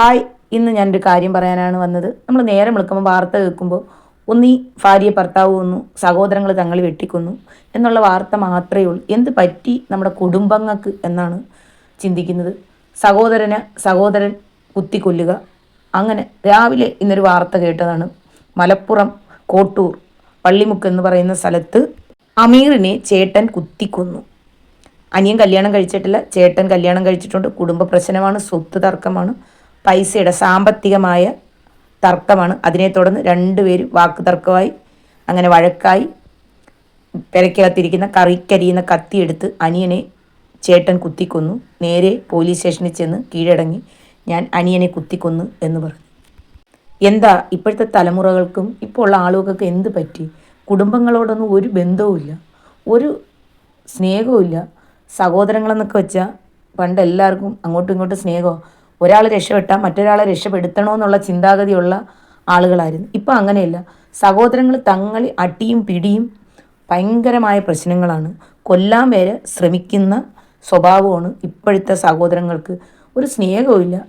Hi ഇന്ന് ഞാനൊരു കാര്യം പറയാനാണ് വന്നത്. നമ്മൾ നേരം വിളിക്കുമ്പോൾ വാർത്ത കേൾക്കുമ്പോൾ ഒന്നീ ഭാര്യ ഭർത്താവ് കൊന്നു സഹോദരങ്ങൾ തങ്ങൾ വെട്ടിക്കുന്നു എന്നുള്ള വാർത്ത മാത്രമേ ഉള്ളൂ. എന്ത് പറ്റി നമ്മുടെ കുടുംബങ്ങൾക്ക് എന്നാണ് ചിന്തിക്കുന്നത്. സഹോദരന് സഹോദരൻ കുത്തിക്കൊല്ലുക. അങ്ങനെ രാവിലെ ഇന്നൊരു വാർത്ത കേട്ടതാണ്. മലപ്പുറം കോട്ടൂർ പള്ളിമുക്ക് എന്ന് പറയുന്ന സ്ഥലത്ത് അമീറിനെ ചേട്ടൻ കുത്തിക്കൊന്നു. അനിയൻ കല്യാണം കഴിച്ചിട്ടില്ല ചേട്ടൻ കല്യാണം കഴിച്ചിട്ടുണ്ട്. കുടുംബ പ്രശ്നമാണ് സ്വത്ത് തർക്കമാണ്. പൈസയുടെ സാമ്പത്തികമായ തർക്കമാണ്. അതിനെ തുടർന്ന് രണ്ടുപേരും വാക്ക് തർക്കമായി അങ്ങനെ വഴക്കായി പെരക്കകത്തിരിക്കുന്ന കറിക്കരിയുന്ന കത്തിയെടുത്ത് അനിയനെ ചേട്ടൻ കുത്തിക്കൊന്നു. നേരെ പോലീസ് സ്റ്റേഷനിൽ ചെന്ന് കീഴടങ്ങി ഞാൻ അനിയനെ കുത്തിക്കൊന്നു എന്ന് പറഞ്ഞു. എന്താ ഇപ്പോഴത്തെ തലമുറകൾക്കും ഇപ്പോൾ ഉള്ള ആളുകൾക്കൊക്കെ എന്ത് പറ്റി? കുടുംബങ്ങളോടൊന്നും ഒരു ബന്ധവുമില്ല ഒരു സ്നേഹവുമില്ല സഹോദരങ്ങളെന്നൊക്കെ വെച്ചാൽ പണ്ട് എല്ലാവർക്കും അങ്ങോട്ടും ഇങ്ങോട്ടും സ്നേഹമോ ഒരാൾ രക്ഷപ്പെട്ടാൽ മറ്റൊരാളെ രക്ഷപ്പെടുത്തണമെന്നുള്ള ചിന്താഗതിയുള്ള ആളുകളായിരുന്നു. ഇപ്പം അങ്ങനെയല്ല. സഹോദരങ്ങൾ തങ്ങളിൽ അടിയും പിടിയും ഭയങ്കരമായ പ്രശ്നങ്ങളാണ്. കൊല്ലാൻ വരെ ശ്രമിക്കുന്ന സ്വഭാവമാണ് ഇപ്പോഴത്തെ സഹോദരങ്ങൾക്ക്. ഒരു സ്നേഹവുമില്ല.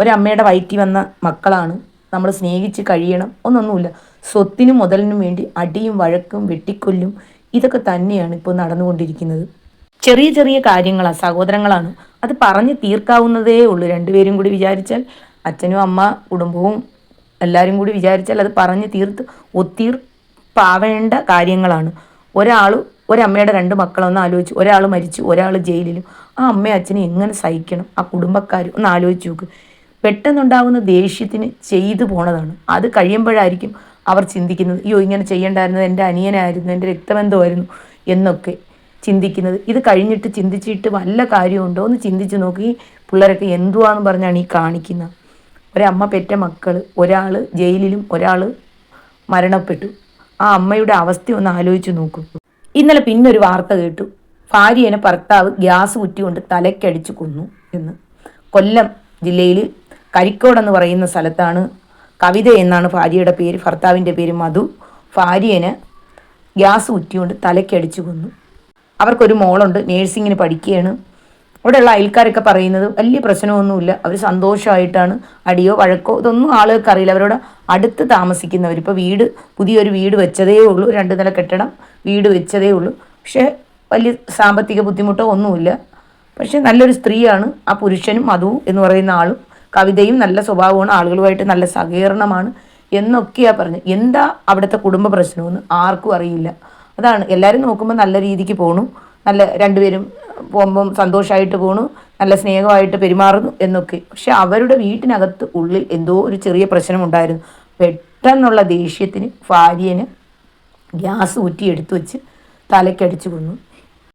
ഒരമ്മയുടെ വയറ്റി വന്ന മക്കളാണ്. നമ്മൾ സ്നേഹിച്ച് കഴിയണം ഒന്നൊന്നുമില്ല സ്വത്തിനും മുതലിനും വേണ്ടി അടിയും വഴക്കും വെട്ടിക്കൊല്ലും ഇതൊക്കെ തന്നെയാണ് ഇപ്പോൾ നടന്നുകൊണ്ടിരിക്കുന്നത്. ചെറിയ ചെറിയ കാര്യങ്ങളാണ് സഹോദരങ്ങളാണ്. അത് പറഞ്ഞ് തീർക്കാവുന്നതേ ഉള്ളൂ. രണ്ടുപേരും കൂടി വിചാരിച്ചാൽ അച്ഛനും അമ്മ കുടുംബവും എല്ലാവരും കൂടി വിചാരിച്ചാൽ അത് പറഞ്ഞ് തീർത്ത് ഒത്തീർപ്പാവേണ്ട കാര്യങ്ങളാണ്. ഒരാൾ ഒരമ്മയുടെ രണ്ട് മക്കളൊന്ന് ആലോചിച്ച് ഒരാൾ മരിച്ചു ഒരാൾ ജയിലിലും. ആ അമ്മയും അച്ഛനും എങ്ങനെ സഹിക്കണം? ആ കുടുംബക്കാർ ഒന്ന് ആലോചിച്ച് നോക്ക്. പെട്ടെന്നുണ്ടാകുന്ന ദേഷ്യത്തിന് ചെയ്തു പോണതാണ്. അത് കഴിയുമ്പോഴായിരിക്കും അവർ ചിന്തിക്കുന്നത് അയ്യോ ഇങ്ങനെ ചെയ്യേണ്ടായിരുന്നത് എന്റെ അനിയനായിരുന്നു എന്റെ രക്തബന്ധമായിരുന്നു എന്നൊക്കെ. ചിന്തിക്കുന്നത്. ഇത് കഴിഞ്ഞിട്ട് ചിന്തിച്ചിട്ട് വല്ല കാര്യമുണ്ടോ എന്ന് ചിന്തിച്ച് നോക്കി പിള്ളേരൊക്കെ എന്തുവാന്ന് പറഞ്ഞാണ് ഈ കാണിക്കുന്നത്. ഒരമ്മ പെറ്റ മക്കൾ ഒരാൾ ജയിലിലും ഒരാൾ മരണപ്പെട്ടു. ആ അമ്മയുടെ അവസ്ഥ ഒന്ന് ആലോചിച്ച് നോക്കും. ഇന്നലെ പിന്നൊരു വാർത്ത കേട്ടു. ഭാര്യനെ ഭർത്താവ് ഗ്യാസ് കുറ്റികൊണ്ട് തലക്കടിച്ച് കൊന്നു എന്ന്. കൊല്ലം ജില്ലയിൽ കരിക്കോട് എന്ന് പറയുന്ന സ്ഥലത്താണ് കവിത എന്നാണ് ഭാര്യയുടെ പേര് ഭർത്താവിന്റെ പേര് മധു. ഭാര്യനെ ഗ്യാസ് കുറ്റികൊണ്ട് തലക്കടിച്ച് കൊന്നു. അവർക്കൊരു മോളുണ്ട് നേഴ്സിങ്ങിന് പഠിക്കുകയാണ്. അവിടെയുള്ള അയൽക്കാരൊക്കെ പറയുന്നത് വലിയ പ്രശ്നമൊന്നുമില്ല. അവർ സന്തോഷമായിട്ടാണ് അടിയോ വഴക്കോ ഇതൊന്നും ആളുകൾക്ക് അറിയില്ല. അവരോട് അടുത്ത് താമസിക്കുന്നവർ ഇപ്പോൾ വീട് പുതിയൊരു വീട് വെച്ചതേ ഉള്ളൂ. രണ്ട് നില കെട്ടിടം വീട് വെച്ചതേ ഉള്ളൂ. പക്ഷേ വലിയ സാമ്പത്തിക ബുദ്ധിമുട്ടോ ഒന്നുമില്ല. പക്ഷേ നല്ലൊരു സ്ത്രീയാണ് ആ പുരുഷനും മധു എന്ന് പറയുന്ന ആളും. കവിതയും നല്ല സ്വഭാവമാണ് ആളുകളുമായിട്ട് നല്ല സഹകരണമാണ് എന്നൊക്കെയാണ് പറഞ്ഞത് എന്താ അവിടുത്തെ കുടുംബ പ്രശ്നമെന്ന് ആർക്കും അറിയില്ല. അതാണ്. എല്ലാവരും നോക്കുമ്പോൾ നല്ല രീതിക്ക് പോണു. നല്ല രണ്ടുപേരും പോകുമ്പം സന്തോഷമായിട്ട് പോണു. നല്ല സ്നേഹമായിട്ട് പെരുമാറുന്നു എന്നൊക്കെ. പക്ഷെ അവരുടെ വീട്ടിനകത്ത് ഉള്ളിൽ എന്തോ ഒരു ചെറിയ പ്രശ്നം ഉണ്ടായിരുന്നു പെട്ടെന്നുള്ള ദേഷ്യത്തിന് ഭാര്യന് ഗ്യാസ് ഊറ്റി എടുത്തു വെച്ച് തലക്കടിച്ചു കൊന്നു.